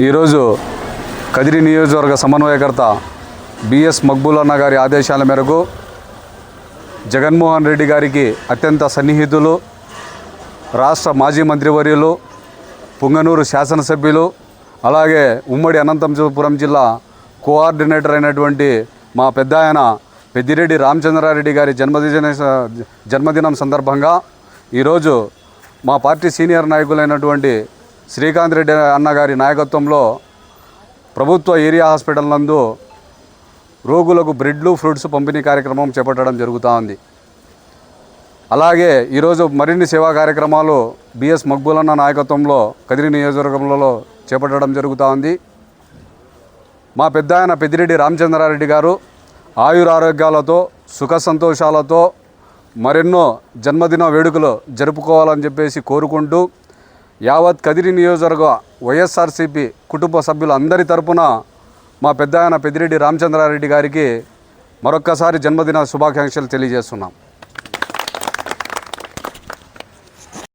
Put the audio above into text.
ఈరోజు కదిరి నియోజకవర్గ సమన్వయకర్త బిఎస్ మక్బూలన్న గారి ఆదేశాల మేరకు జగన్మోహన్ రెడ్డి గారికి అత్యంత సన్నిహితులు రాష్ట్ర మాజీ మంత్రివర్యులు పుంగనూరు శాసనసభ్యులు అలాగే ఉమ్మడి అనంతపురం జిల్లా కోఆర్డినేటర్ అయినటువంటి మా పెద్ద ఆయన పెద్దిరెడ్డి రామచంద్రారెడ్డి గారి జన్మదిన జన్మదినం సందర్భంగా ఈరోజు మా పార్టీ సీనియర్ నాయకులైనటువంటి శ్రీకాంత్ రెడ్డి అన్నగారి నాయకత్వంలో ప్రభుత్వ ఏరియా హాస్పిటల్ నందు రోగులకు బ్రెడ్లు ఫ్రూట్స్ పంపిణీ కార్యక్రమం చేపట్టడం జరుగుతూ ఉంది. అలాగే ఈరోజు మరిన్ని సేవా కార్యక్రమాలు బిఎస్ మక్బూలన్న నాయకత్వంలో కదిరి నియోజకవర్గంలో చేపట్టడం జరుగుతూ ఉంది. మా పెద్ద ఆయన పెద్దిరెడ్డి రామచంద్రారెడ్డి గారు ఆయురారోగ్యాలతో సుఖ సంతోషాలతో మరెన్నో జన్మదిన వేడుకలు జరుపుకోవాలని చెప్పేసి కోరుకుంటూ యావత్ కదిరి నియోజకవర్గ వైఎస్ఆర్సీపీ కుటుంబ సభ్యులు అందరి తరపున మా పెద్ద ఆయన పెద్దిరెడ్డి రామచంద్రారెడ్డి గారికి మరొక్కసారి జన్మదిన శుభాకాంక్షలు తెలియజేస్తున్నాం.